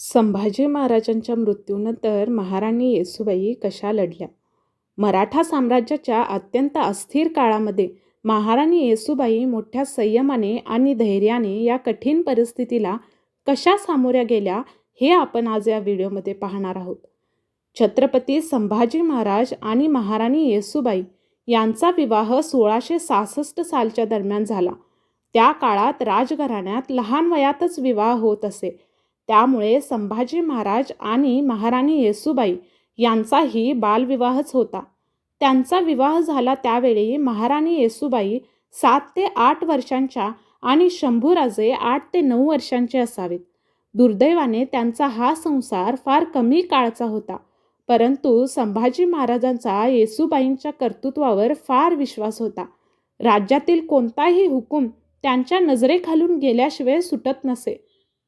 संभाजी महाराजांच्या मृत्यूनंतर महाराणी येसूबाई कशा लढल्या? मराठा साम्राज्याच्या अत्यंत अस्थिर काळामध्ये महाराणी येसूबाई मोठ्या संयमाने आणि धैर्याने या कठीण परिस्थितीला कशा सामोऱ्या गेल्या हे आपण आज या व्हिडिओमध्ये पाहणार आहोत. छत्रपती संभाजी महाराज आणि महाराणी येसूबाई यांचा विवाह सोळाशे सहासष्ट सालच्या दरम्यान झाला. त्या काळात राजघराण्यात लहान वयातच विवाह होत असे. त्यामुळे संभाजी महाराज आणि महाराणी येसूबाई यांचाही बालविवाहच होता. त्यांचा विवाह झाला त्यावेळी महाराणी येसूबाई सात ते आठ वर्षांच्या आणि शंभूराजे आठ ते नऊ वर्षांचे असावेत. दुर्दैवाने त्यांचा हा संसार फार कमी काळचा होता परंतु संभाजी महाराजांचा येसूबाईंच्या कर्तृत्वावर फार विश्वास होता. राज्यातील कोणताही हुकूम त्यांच्या नजरेखालून गेल्याशिवाय सुटत नसे.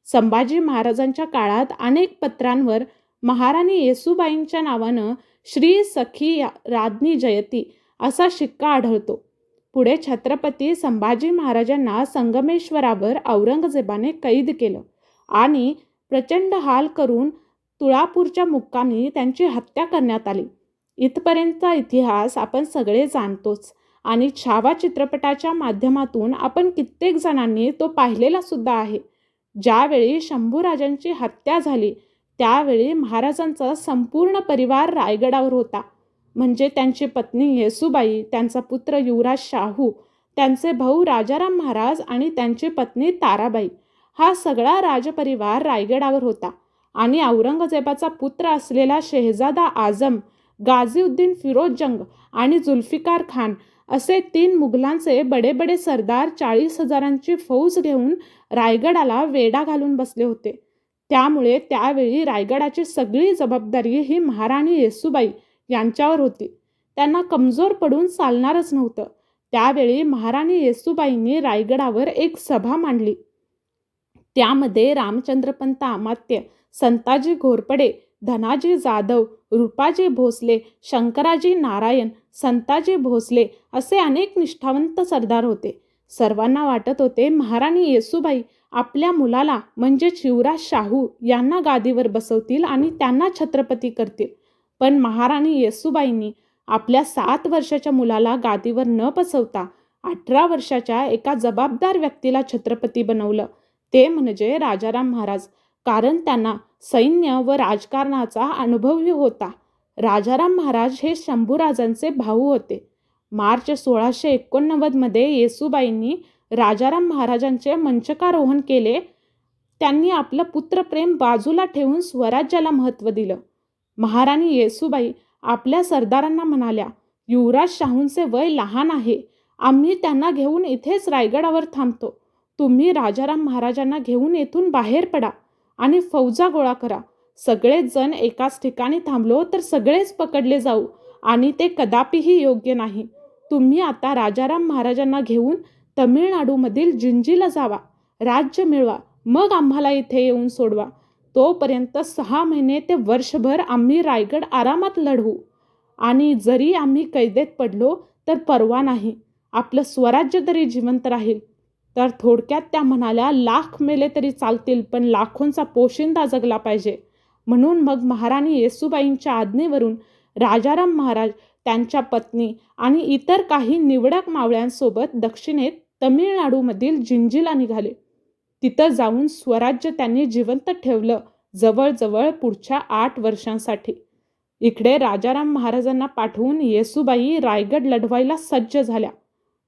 संभाजी महाराजांच्या काळात अनेक पत्रांवर महाराणी येसूबाईंच्या नावानं श्री सखी राज्ञी जयती असा शिक्का आढळतो. पुढे छत्रपती संभाजी महाराजांना संगमेश्वरावर औरंगजेबाने कैद केलं आणि प्रचंड हाल करून तुळापूरच्या मुक्कामी त्यांची हत्या करण्यात आली. इथपर्यंतचा इतिहास आपण सगळे जाणतोच आणि छावा चित्रपटाच्या माध्यमातून आपण कित्येक जणांनी तो पाहिलेला सुद्धा आहे. ज्यावेळी शंभूराजांची हत्या झाली त्यावेळी महाराजांचा संपूर्ण परिवार रायगडावर होता. म्हणजे त्यांची पत्नी येसूबाई त्यांचा पुत्र युवराज शाहू त्यांचे भाऊ राजाराम महाराज आणि त्यांची पत्नी ताराबाई. हा सगळा राजपरिवार रायगडावर होता. आणि औरंगजेबाचा पुत्र असलेला शेहजादा आझम गाझीउद्दीन फिरोज जंग आणि जुल्फिकार खान असे तीन मुघलांचे बडे बडे सरदार चाळीस हजारांची फौज घेऊन रायगडाला वेढा घालून बसले होते. त्यामुळे त्यावेळी रायगडाची सगळी जबाबदारी ही महाराणी येसूबाई यांच्यावर होती. त्यांना कमजोर पडून चालणारच नव्हतं. त्यावेळी महाराणी येसूबाईंनी रायगडावर एक सभा मांडली. त्यामध्ये रामचंद्रपंत आमात्य संताजी घोरपडे धनाजी जाधव रूपाजी भोसले शंकराजी नारायण संताजी भोसले असे अनेक निष्ठावंत सरदार होते. सर्वांना वाटत होते महाराणी येसूबाई आपल्या मुलाला म्हणजे शिवराज शाहू यांना गादीवर बसवतील आणि त्यांना छत्रपती करतील. पण महाराणी येसूबाईंनी आपल्या सात वर्षाच्या मुलाला गादीवर न बसवता अठरा वर्षाच्या एका जबाबदार व्यक्तीला छत्रपती बनवलं. ते म्हणजे राजाराम महाराज. कारण त्यांना सैन्य व राजकारणाचा अनुभवही होता. राजाराम महाराज हे शंभूराजांचे भाऊ होते. मार्च सोळाशे एकोणनव्वदमध्ये येसूबाईंनी राजाराम महाराजांचे मंचकारोहण केले. त्यांनी आपलं पुत्रप्रेम बाजूला ठेवून स्वराज्याला महत्त्व दिलं. महाराणी येसूबाई आपल्या सरदारांना म्हणाल्या युवराज शाहूंचे वय लहान आहे. आम्ही त्यांना घेऊन इथेच रायगडावर थांबतो. तुम्ही राजाराम महाराजांना घेऊन येथून बाहेर पडा. आणि फौजा गोळा करा. सगळेच जण एकाच ठिकाणी थांबलो तर सगळेच पकडले जाऊ आणि ते कदापिही योग्य नाही. तुम्ही आता राजाराम महाराजांना घेऊन तमिळनाडूमधील जिंजीला जावा. राज्य मिळवा. मग आम्हाला इथे येऊन सोडवा. तोपर्यंत सहा महिने ते वर्षभर आम्ही रायगड आरामात लढवू. आणि जरी आम्ही कैदेत पडलो तर परवा नाही. आपलं स्वराज्य तरी जिवंत राहील. तर थोडक्यात त्या म्हणाल्या लाख मेले तरी चालतील पण लाखोंचा पोशिंदा जगला पाहिजे. म्हणून मग महाराणी येसुबाईंच्या आज्ञेवरून राजाराम महाराज त्यांच्या पत्नी आणि इतर काही निवडक मावळ्यांसोबत दक्षिणेत तमिळनाडूमधील जिंजीला निघाले. तिथं जाऊन स्वराज्य त्यांनी जिवंत ठेवलं जवळजवळ पुढच्या आठ वर्षांसाठी. इकडे राजाराम महाराजांना पाठवून येसुबाई रायगड लढवायला सज्ज झाल्या.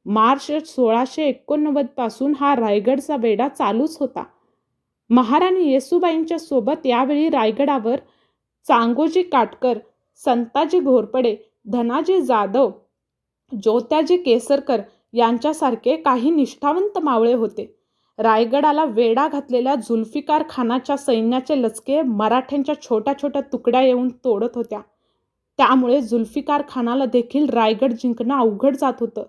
मार्च सोळाशे एकोणनव्वदपासून हा रायगडचा वेढा चालूच होता. महाराणी येसूबाईंच्या सोबत यावेळी रायगडावर चांगोजी काटकर संताजी घोरपडे धनाजी जाधव ज्योत्याजी केसरकर यांच्यासारखे काही निष्ठावंत मावळे होते. रायगडाला वेढा घातलेल्या जुल्फिकार खानाच्या सैन्याचे लचके मराठ्यांच्या छोट्या छोट्या तुकड्या येऊन तोडत होत्या. त्यामुळे जुल्फिकार खानाला देखील रायगड जिंकणं अवघड जात होतं.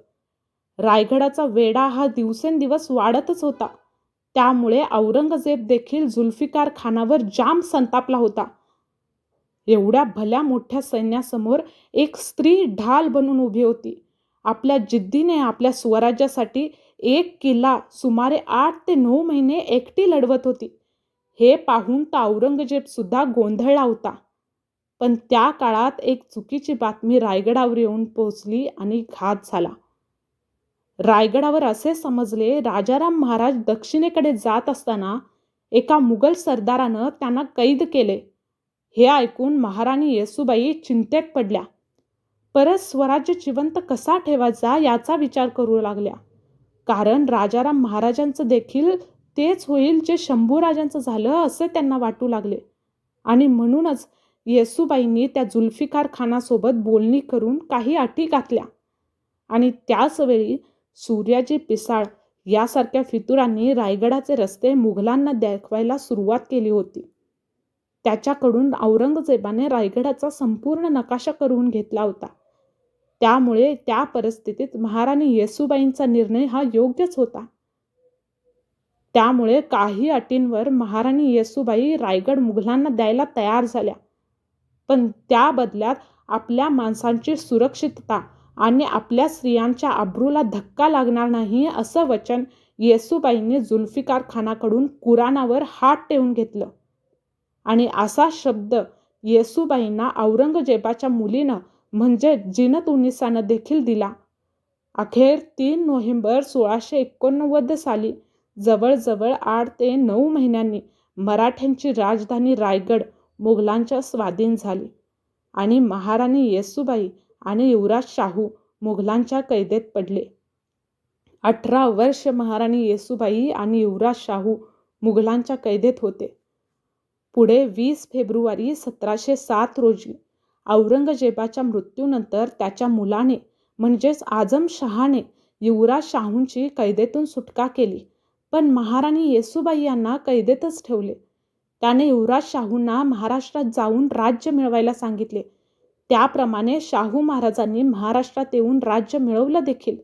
रायगडाचा वेढा हा दिवसेंदिवस वाढतच होता. त्यामुळे औरंगजेब देखील जुल्फिकार खानावर जाम संतापला होता. एवढ्या भल्या मोठ्या सैन्यासमोर एक स्त्री ढाल बनून उभी होती. आपल्या जिद्दीने आपल्या स्वराज्यासाठी एक किल्ला सुमारे आठ ते नऊ महिने एकटी लढवत होती. हे पाहून तर औरंगजेब सुद्धा गोंधळला होता. पण त्या काळात एक चुकीची बातमी रायगडावर येऊन पोहोचली आणि घात झाला. रायगडावर असे समजले राजाराम महाराज दक्षिणेकडे जात असताना एका मुघल सरदारानं त्यांना कैद केले. हे ऐकून महाराणी येसुबाई चिंतेत पडल्या. परत स्वराज्य जिवंत कसा ठेवायचा याचा विचार करू लागल्या. कारण राजाराम महाराजांचं देखील तेच होईल जे शंभूराजांचं झालं असे त्यांना वाटू लागले. आणि म्हणूनच येसुबाईंनी त्या जुल्फिकार खानासोबत बोलणी करून काही अटी घातल्या. आणि त्याच सूर्याची सूर्याजी पिसाळ यासारख्या फितुरांनी रायगडाचे रस्ते मुघलांना दाखवायला सुरुवात केली होती. त्याच्याकडून औरंगजेबाने रायगडाचा संपूर्ण नकाशा करून घेतला होता. त्यामुळे त्या परिस्थितीत महाराणी येसुबाईंचा निर्णय हा योग्यच होता. त्यामुळे काही अटींवर महाराणी येसुबाई रायगड मुघलांना द्यायला तयार झाल्या. पण त्या बदल्यात आपल्या माणसांची सुरक्षितता आणि आपल्या स्त्रियांच्या आब्रूला धक्का लागणार नाही असं वचन येसूबाईंनी जुल्फिकार खानाकडून कुराणावर हात ठेवून घेतलं. आणि असा शब्द येसूबाईंना औरंगजेबाच्या मुलीनं म्हणजे जिनत उनिसानं देखील दिला. अखेर तीन नोव्हेंबर सोळाशे एकोणनव्वद साली जवळजवळ आठ ते नऊ महिन्यांनी मराठ्यांची राजधानी रायगड मुघलांच्या स्वाधीन झाली. आणि महाराणी येसूबाई आणि युवराज शाहू मुघलांच्या कैदेत पडले. अठरा वर्ष महाराणी येसुबाई आणि युवराज शाहू मुघलांच्या कैदेत होते. पुढे वीस फेब्रुवारी सतराशे सात रोजी औरंगजेबाच्या मृत्यूनंतर त्याच्या मुलाने म्हणजेच आझम शहाने युवराज शाहूंची कैदेतून सुटका केली. पण महाराणी येसुबाई यांना कैदेतच ठेवले. त्याने युवराज शाहूंना महाराष्ट्रात जाऊन राज्य मिळवायला सांगितले. त्याप्रमाणे शाहू महाराजांनी महाराष्ट्रात येऊन राज्य मिळवलं देखील.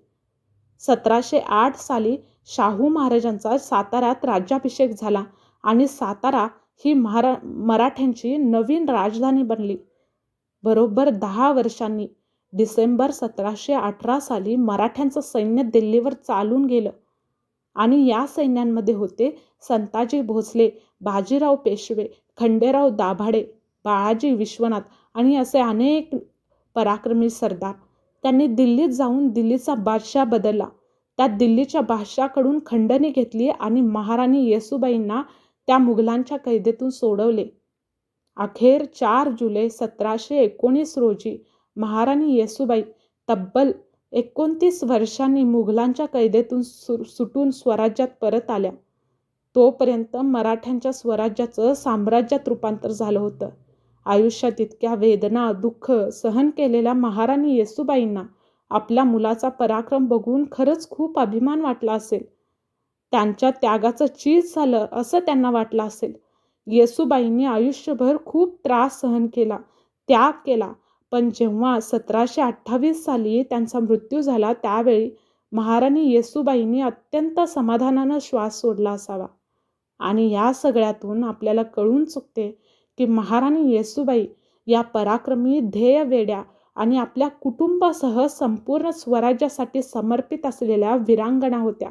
सतराशे आठ साली शाहू महाराजांचा साताऱ्यात राज्याभिषेक झाला आणि सातारा ही महारा मराठ्यांची नवीन राजधानी बनली. बरोबर दहा वर्षांनी डिसेंबर सतराशे अठरा साली मराठ्यांचं सैन्य दिल्लीवर चालून गेलं आणि या सैन्यांमध्ये होते संताजी भोसले बाजीराव पेशवे खंडेराव दाभाडे बाळाजी विश्वनाथ आणि असे अनेक पराक्रमी सरदार त्यांनी दिल्लीत जाऊन दिल्लीचा बादशाह बदलला. त्या दिल्लीच्या बादशाकडून खंडणी घेतली आणि महाराणी येसुबाईंना त्या मुघलांच्या कैदेतून सोडवले. अखेर चार जुलै सतराशे एकोणीस रोजी महाराणी येसुबाई तब्बल एकोणतीस वर्षांनी मुघलांच्या कैदेतून सु सुटून स्वराज्यात परत आल्या. तोपर्यंत मराठ्यांच्या स्वराज्याचं साम्राज्यात रूपांतर झालं होतं. आयुष्यात इतक्या वेदना दुःख सहन केलेल्या महाराणी येसुबाईंना आपल्या मुलाचा पराक्रम बघून खरंच खूप अभिमान वाटला असेल. त्यांच्या त्यागाचं चीज झालं असं त्यांना वाटलं असेल. येसुबाईंनी आयुष्यभर खूप त्रास सहन केला त्याग केला. पण जेव्हा सतराशे अठ्ठावीस साली त्यांचा मृत्यू झाला त्यावेळी महाराणी येसुबाईंनी अत्यंत समाधानानं श्वास सोडला असावा. आणि या सगळ्यातून आपल्याला कळून चुकते की महाराणी येसुबाई या पराक्रमी ध्येय वेड्या आणि आपल्या कुटुंबासह संपूर्ण स्वराज्यासाठी समर्पित असलेल्या वीरांगणा होत्या.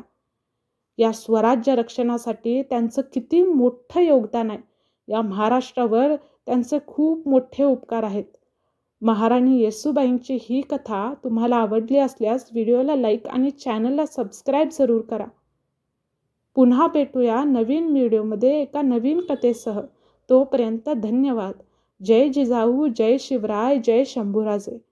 या स्वराज्य रक्षणासाठी त्यांचं किती मोठं योगदान आहे. या महाराष्ट्रावर त्यांचे खूप मोठे उपकार आहेत. महाराणी येसुबाईंची ही कथा तुम्हाला आवडली असल्यास व्हिडिओला लाईक आणि चॅनलला सबस्क्राईब जरूर करा. पुन्हा भेटूया नवीन व्हिडिओमध्ये एका नवीन कथेसह. तोपर्यंत धन्यवाद. जय जिजाऊ जय शिवराय जय शंभूराजे.